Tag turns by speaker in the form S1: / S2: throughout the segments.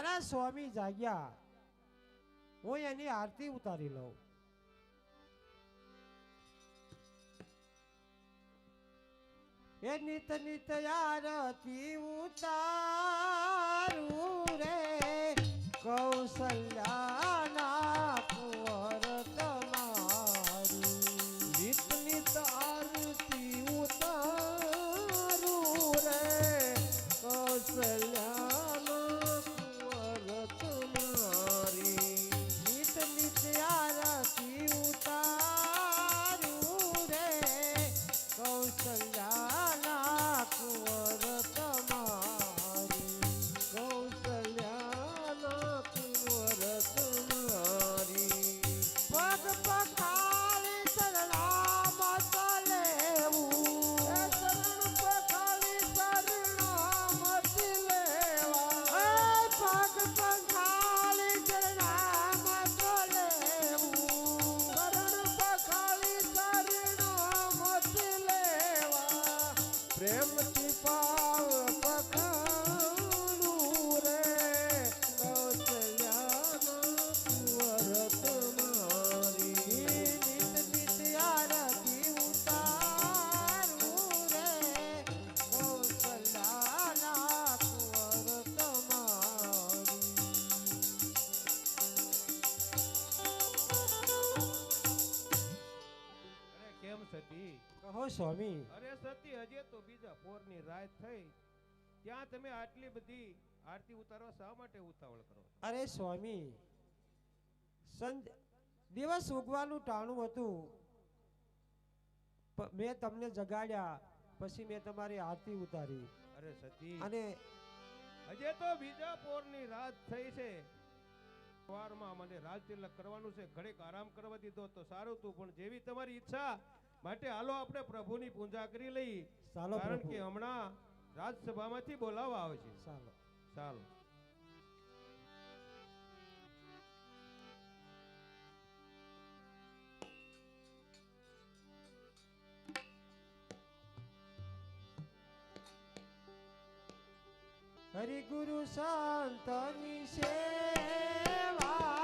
S1: મારા સ્વામી જાગ્યા. હું એની આરતી ઉતારી લઉં. એ નિત નિત આરતી ઉતારું.
S2: પ્રેમથી પાવ પખાલું રે કૌશલ્યાના કુંવર તમારી
S1: નિત નિત આરતી ઉતારું રે કૌશલ્યાના કુંવર તમારી
S3: કેમ સતી?
S1: કહો સ્વામી.
S3: સતી હજે તો બીજા પોરની રાત થઈ. ત્યાં તમે આટલી બધી આરતી ઉતારવા શા માટે ઉતાવળ કરો
S1: અરે સ્વામી સંજ દિવસ ઉગવાનું ટાણું હતું. મેં તમને જગાડ્યા પછી મેં તમારી આરતી ઉતારી.
S3: અરે સતી
S1: અને
S3: હજે તો બીજા પોરની રાત થઈ છે. સવારમાં મને રાજ તિલક કરવાનું છે ઘડીક આરામ કરવા દીધો તો સારું તું પણ જેવી તમારી ઈચ્છા માટે હાલો આપણે પ્રભુની પૂજા કરી લઈ
S1: ચાલો
S3: કારણ કે હમણાં રાજસભામાંથી બોલાવવા આવે છે.
S1: ચાલો.
S3: ચાલો.
S1: હરિગુરુ સંતની સેવા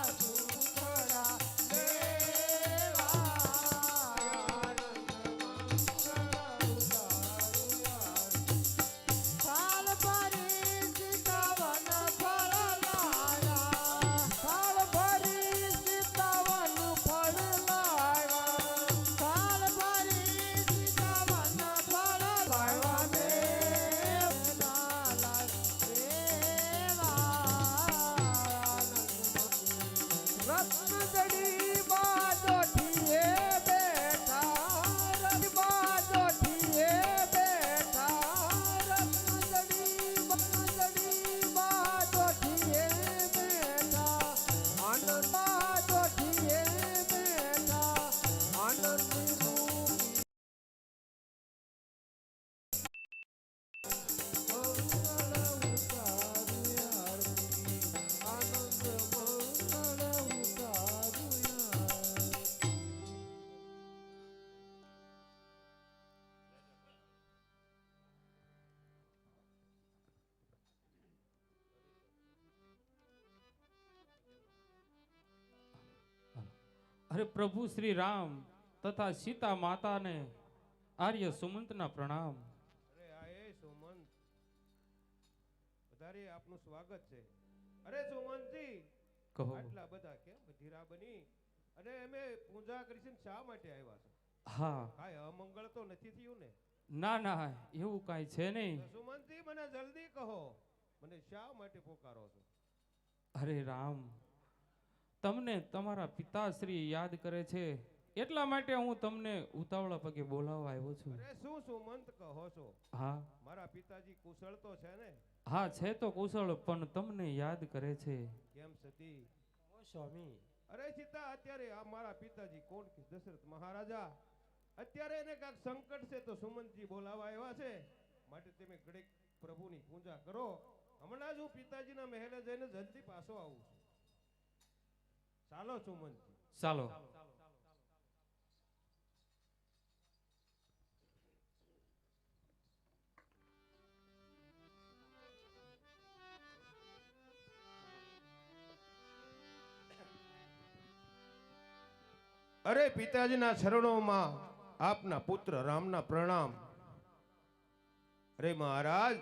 S2: Azul.
S4: અરે પ્રભુ શ્રી રામ તથા સીતા માતાને આર્ય સુમંતના પ્રણામ.
S3: અરે આ એ સુમંત. વધારે આપનું સ્વાગત છે. અરે સુમંતજી
S4: કહો.
S3: આટલા બધા કેમ ધીરા બની? અને અમે પૂજા કરી છે શા માટે આવ્યા છો?
S4: હા.
S3: કાંઈ અમંગળ તો નથી થયું ને?
S4: ના ના એવું કાંઈ છે નહીં.
S3: સુમંતજી મને જલ્દી કહો. મને શા માટે પોકારો છો?
S4: અરે રામ તમને તમારા પિતાશ્રી યાદ કરે છે? એટલા માટે હું તમને ઉતાવળા પગે બોલાવવા આવ્યો છું.
S3: અરે શું શું મંત કહો છો?
S4: હા.
S3: મારા પિતાજી કુશળ તો છે ને?
S4: હા છે તો કુશળ પણ તમને યાદ કરે છે.
S3: કેમ સતી?
S1: ઓ સ્વામી.
S3: અરે સીતા અત્યારે આ મારા પિતાજી કોણ કે? દશરથ મહારાજા. અત્યારે એને કાંક સંકટ છે તો સુમંતજી બોલાવવા આવ્યા છે. માટે તમે ઘડીક પ્રભુની પૂજા કરો. હમણાં જ હું પિતાજીના મહેલે જઈને જલ્દી પાછો આવું છું. ચાલો સુમનજી.
S4: ચાલો.
S3: અરે પિતાજીના શરણોમાં આપના પુત્ર રામના પ્રણામ. અરે મહારાજ